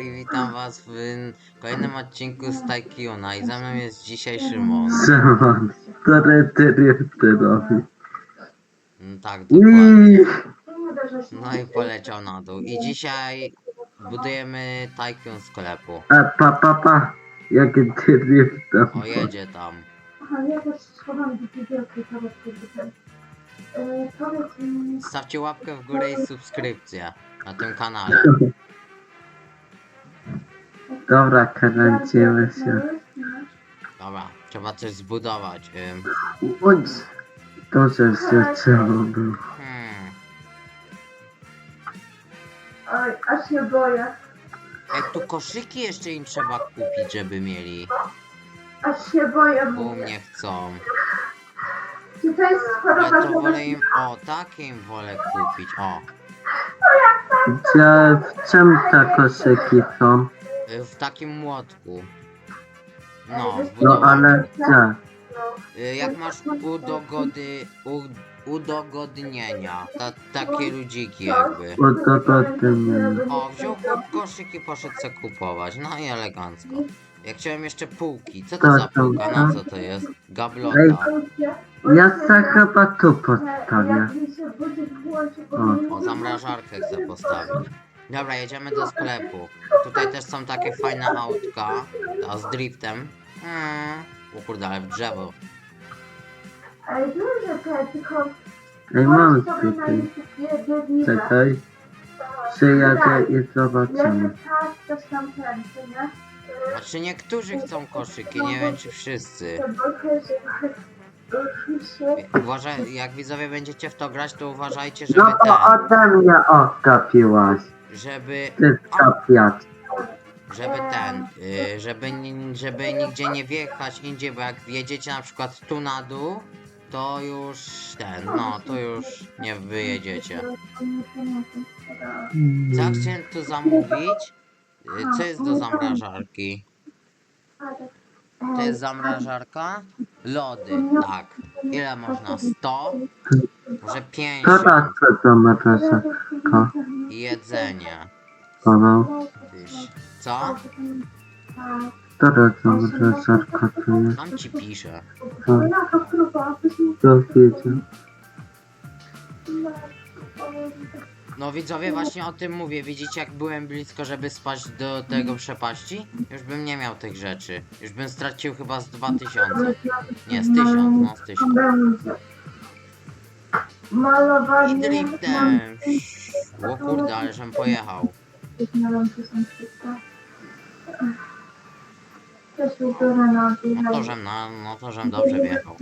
I witam was w kolejnym odcinku z Tycoona i ze mną jest dzisiaj Szymon. Szymon, ty drifterowi. Mm, Tak, dokładnie. No i poleciał na dół. I dzisiaj budujemy Tycoon sklepu. a pa pa pa, jakie ty driftem. O, jedzie tam. Aha, ja też schowam do biblioteki teraz. E, powiedz mi, Stawcie łapkę w górę i subskrypcję na tym kanale. Dobra, kręcimy się. Dobra, trzeba coś zbudować. Ym, Bądź, to że się trzeba było. hmm. oj, aż się boję. Ej, tu koszyki jeszcze im trzeba kupić, żeby mieli. Aż się boję, U mówię. mnie chcą. Czy to jest choroba, to wolę im, o, takie im wolę kupić, o. Gdzie, w czym te koszyki są? W takim młotku. No, No zbudować. ale gdzie? Y, Jak masz udogody, u, udogodnienia, ta, takie ludziki jakby. O, wziął ko- koszyk i poszedł se kupować, no i elegancko. Ja chciałem jeszcze półki, co to za półka, no co to jest? Gablota. Ja se chyba tu postawię. O. O, zamrażarkę chcę postawić. Dobra, jedziemy do sklepu. Tutaj też są takie fajne autka, a z driftem. Mm. O kurde, ale w drzewo. Ale duże te, tylko Ej, mam tutaj. Czekaj. Przyjadę i zobaczymy. Tak, coś tam co nie? Znaczy niektórzy chcą koszyki, nie wiem czy wszyscy. To. Uważaj, jak widzowie będziecie w to grać, to uważajcie, żeby No to ten, ode mnie odgapiłaś. Żeby, żeby ten, y, żeby, ni- żeby nigdzie nie wjechać indziej, bo jak wjedziecie na przykład tu na dół, to już ten, no, to już nie wyjedziecie. Co ja chciałem tu zamówić? Y, Co jest do zamrażarki? To jest zamrażarka? Lody, tak. Ile można? 100? Może 50? Teraz co to? I jedzenie. Paweł? Tyś. Co? Teraz co metroseka to jest? Tam ci piszę. To, to wiecie. No widzowie, właśnie o tym mówię. Widzicie jak byłem blisko, żeby spaść do tego przepaści? Już bym nie miał tych rzeczy. Już bym stracił chyba z 2000. Nie, z 1000, no z 1000. I Malowanie. driftem. O kurde, ale żem pojechał. Też ubiorę na No to żem, no, no to żem dobrze wjechał.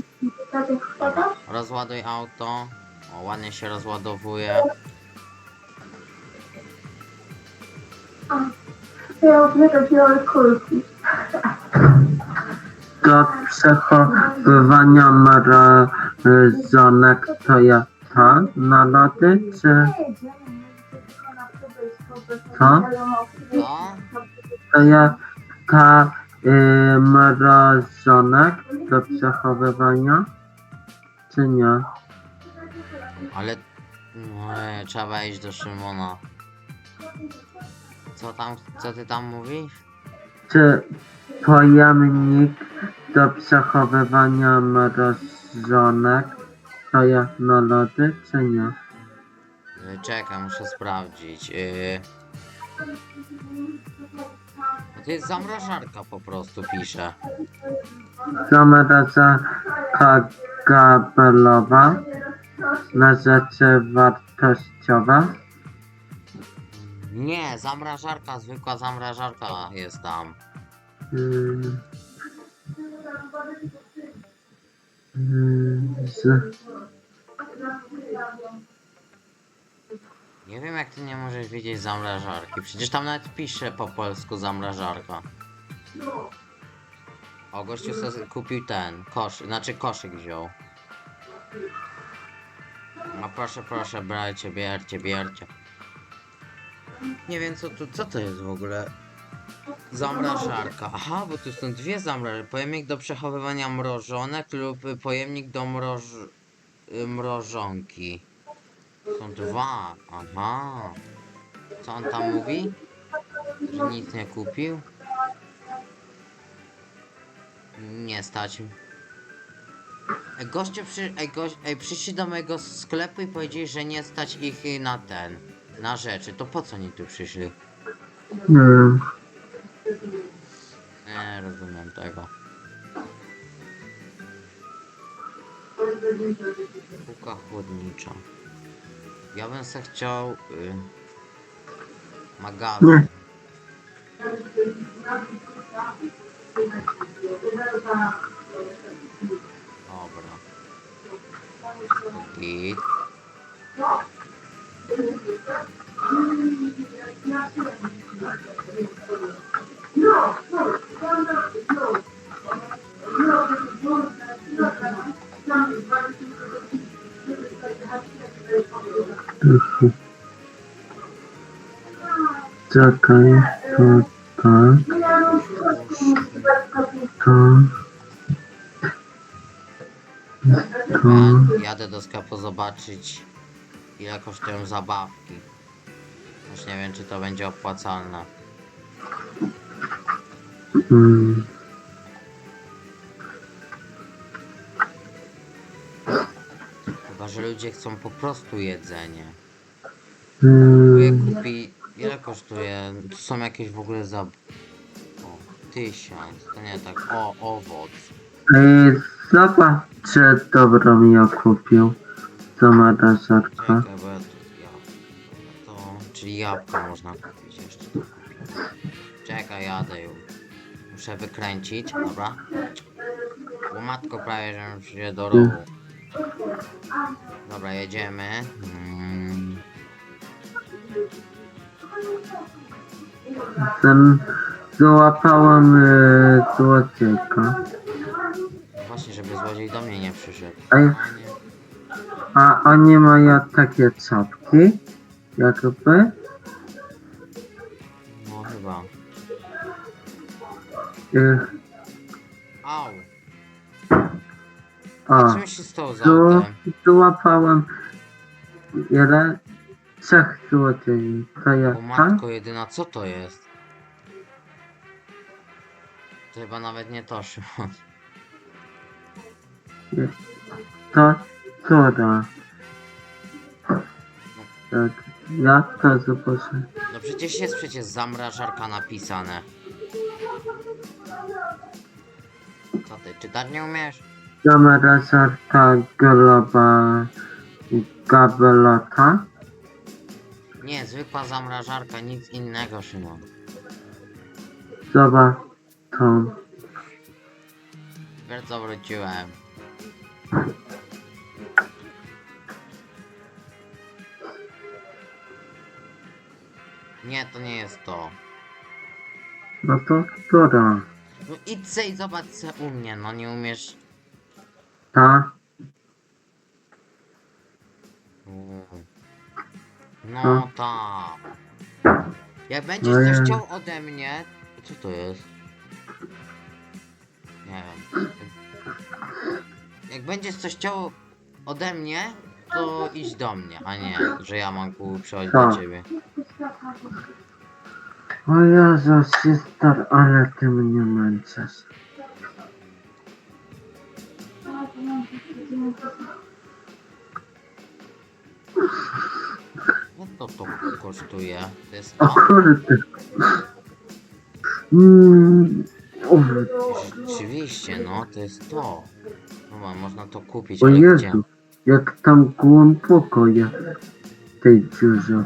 Dobra, rozładuj auto. O, ładnie się rozładowuje. Ja ubiorę białe kulki. Do przechowywania mrożonek to ja to na czy Co? Co? to ja ta y, mrożonek do przechowywania, czy nie? Ale... No, e, trzeba iść do Szymona. Co tam, co ty tam mówisz? Czy pojemnik do przechowywania mrożonek to ja na lody, czy nie? Y, Czekaj, muszę sprawdzić. y. No To jest zamrażarka po prostu, pisze. Zamrażarka gabelowa na rzeczy wartościowe. Nie, zamrażarka, zwykła zamrażarka jest tam. Mm. Z, Nie wiem jak ty nie możesz wiedzieć zamrażarki. Przecież tam nawet pisze po polsku zamrażarka. O, gościu sobie kupił ten, kosz, znaczy koszyk wziął. No proszę, proszę, brajcie, biercie, biercie. Nie wiem co tu, co to jest w ogóle? Zamrażarka. Aha, bo tu są dwie zamrażarki. Pojemnik do przechowywania mrożonek lub y, pojemnik do mroż... y, mrożonki. Są dwa. Aha. Co on tam mówi? Że nic nie kupił? Nie stać. Ej, goście przy... Ej, gość... Ej, przyszli do mojego sklepu i powiedzieli, że nie stać ich na ten... Na rzeczy. To po co oni tu przyszli? Nie wiem. Rozumiem tego. Półka chłodnicza. Ja bym se chciał... Y, magazyn. Dobra. Git. Tylko. Czekaj, to tak, to. To. Ja jadę do sklepu zobaczyć ile kosztują zabawki. Już nie wiem czy to będzie opłacalne. Mm, Chyba, że ludzie chcą po prostu jedzenie. Kupuję, mm, kupi... Ile kosztuje? Tu są jakieś w ogóle za... O, tysiąc. To nie tak. O, owoc. Ej, zobacz, czy dobro mi ją kupił. Co ma ta żarka? Czekaj, bo ja tu... Ja... To... Czyli jabłka można kupić jeszcze. Czekaj, jadę już. Muszę wykręcić, dobra? Bo matko prawie, że się do rowu. Dobra, jedziemy. Mm, Ten złapałem e, złodziejka. właśnie, żeby złodziej do mnie nie przyszedł. A, nie. A oni mają takie czapki, jakby. Au! Co mi się stało za tu autem? złapałem ile? Trzech. To O jaka? matko jedyna, co to jest? To chyba nawet nie to, Szymon. To córa. Tak, jak to zobaczę? No przecież jest przecież zamrażarka napisane. Co ty, czytać nie umiesz? Kamera żarta globa gabelota. Nie, zwykła zamrażarka, nic innego, Szymon. Zobacz tą. Co wróciłem. Nie, to nie jest to. No to która? No idź se i zobacz se u mnie, no nie umiesz... Ta? No Co? tak. Jak będziesz No coś ja- chciał ode mnie... Co to jest? Nie wiem. Jak będziesz coś chciał ode mnie, to idź do mnie, a nie, że ja mam ku przychodzić do ciebie. O Jezu, sister, ale ty mnie męczysz. No to to kosztuje. To jest O kurde. Mm, Rzeczywiście, no to jest to. Dobra, można to kupić, o ale gdzie? Jezu, jak tam jest w tej dziurze.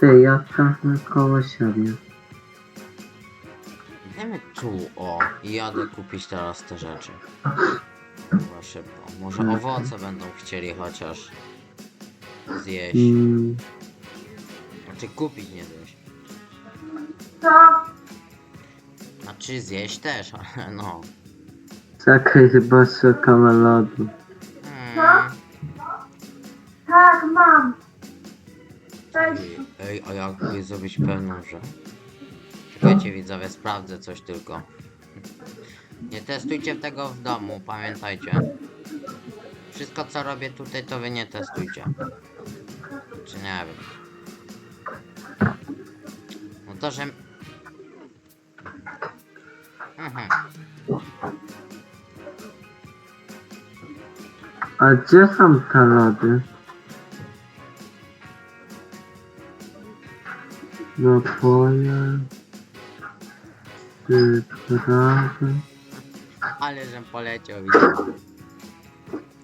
Ty, ja tam koło siebie. Idziemy tu, o, i jadę kupić teraz te rzeczy. Chyba szybko. Może owoce będą chcieli chociaż zjeść. Mm, Znaczy kupić, nie zjeść. Co? Znaczy zjeść też, ale no. czekaj, chyba szukam lodu. Hmm. Tak, mam. Ej, a jakby zrobić że... Czekajcie widzowie, sprawdzę coś tylko. Nie testujcie tego w domu, pamiętajcie. Wszystko co robię tutaj to wy nie testujcie. Czy nie wiem. No to, że... Mhm. A gdzie są te lody? No twoje... Ty prawy... Ale żem poleciał, widzę.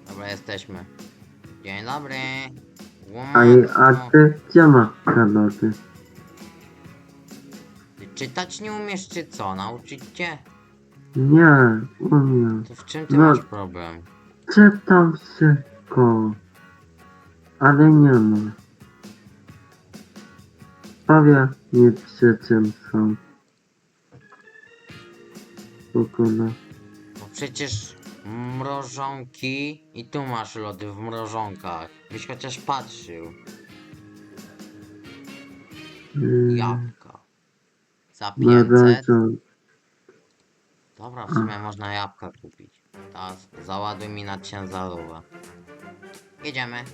Dobra, jesteśmy. Dzień dobry. A, a Łomatko. ty gdzie masz lody? Ty czytać nie umiesz, czy co? Nauczyć cię? Nie, umiem. To w czym ty No. masz problem? Czytam wszystko. Ale nie ma. Czym są. W ogóle. Bo przecież mrożonki i tu masz lody w mrożonkach. Byś chociaż patrzył. Yy, Jabłka. Za no 500. razem. Dobra, w sumie można jabłka kupić. Teraz załaduj mi na ciężarówkę. Jedziemy.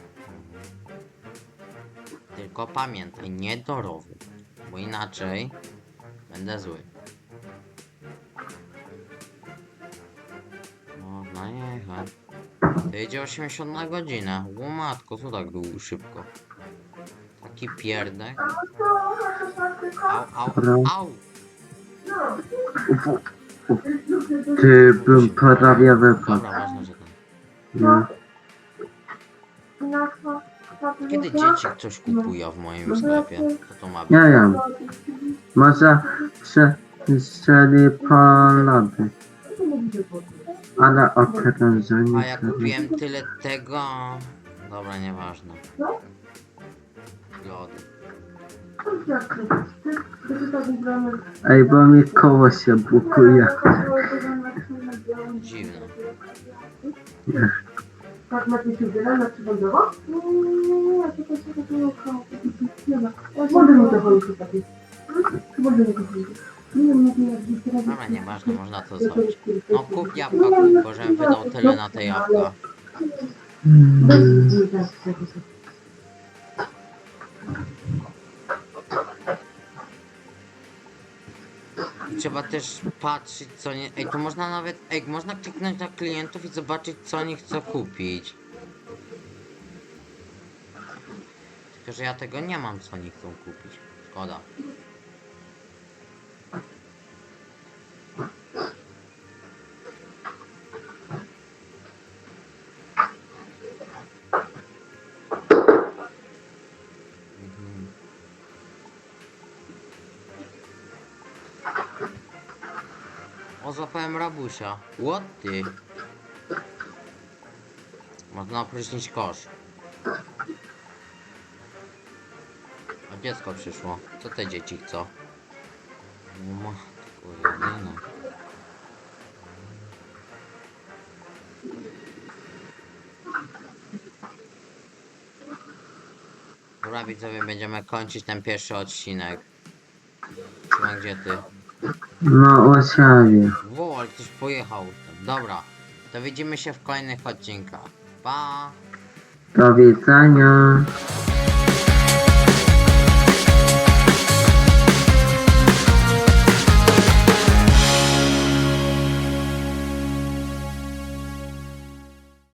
Tylko pamiętaj, nie do rowu, bo inaczej będę zły. Można jechać. To jedzie 80 na godzinę. Łomatko, co tak długo szybko? Taki pierdek. Au, au, au! Ty bym prawie wypadł. Dobra, ważne, że ten. No. Kiedy dzieci coś kupują w moim sklepie, to to ma być. Nie wiem. Może przestrzeli po lody. Ale okrążenie. A ja kupiłem tyle tego. Dobra, nieważne. Lody. Ej, bo mi koło się blokuje. Dziwne. Nie, nie, nie, to też się takiego nie ma. Wody mi to chodzi takie. Wody mi to chodzi. Nie wiem, nie wiem, jak gdzieś teraz... Dobra, nieważne, można to zrobić. No kup jabłka, kup, bo żebym wydał tyle na te jabłka. Hmm. Trzeba też patrzeć co nie... Ej, tu można nawet... Ej, można kliknąć na klientów i zobaczyć co oni chcą kupić. Tylko, że ja tego nie mam co oni chcą kupić. Szkoda. O, złapałem rabusia. What ty? Można opróżnić kosz. A dziecko przyszło. Co te dzieci chcą? Matko jedyna. Dobra widzowie, będziemy kończyć ten pierwszy odcinek. Szymon, gdzie ty? No, siebie. Wow, ale ktoś pojechał. Dobra, to widzimy się w kolejnych odcinkach. Pa! Do widzenia.